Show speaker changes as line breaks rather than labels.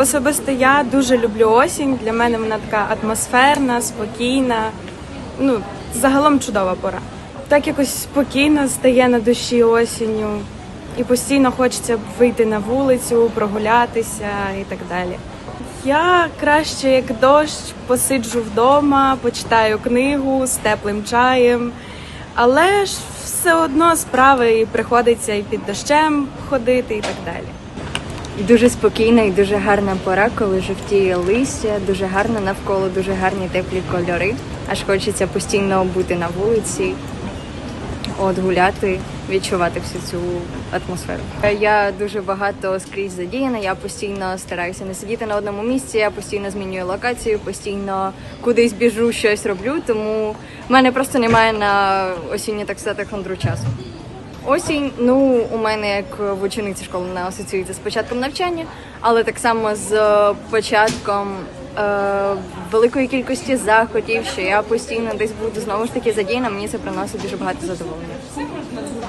Особисто я дуже люблю осінь. Для мене вона така атмосферна, спокійна. Ну, загалом чудова пора. Так якось спокійно стає на душі осінню, і постійно хочеться вийти на вулицю, прогулятися і так далі. Я краще як дощ посиджу вдома, почитаю книгу з теплим чаєм, але ж все одно справи і приходиться і під дощем ходити, і так далі.
Дуже спокійна і дуже гарна пора, коли жовтіє листя, дуже гарно навколо, дуже гарні теплі кольори. Аж хочеться постійно бути на вулиці, от гуляти, відчувати всю цю атмосферу. Я дуже багато скрізь задіяна. Я постійно стараюся не сидіти на одному місці. Я постійно змінюю локацію, постійно кудись біжу, щось роблю. Тому в мене просто немає на осіннє так сказати хандру часу. Осінь, ну у мене як в учениці школи не асоціюється з початком навчання, але так само з е, початком е, великої кількості заходів, що я постійно десь буду знову ж таки задіяна. Мені це приносить дуже багато задоволення.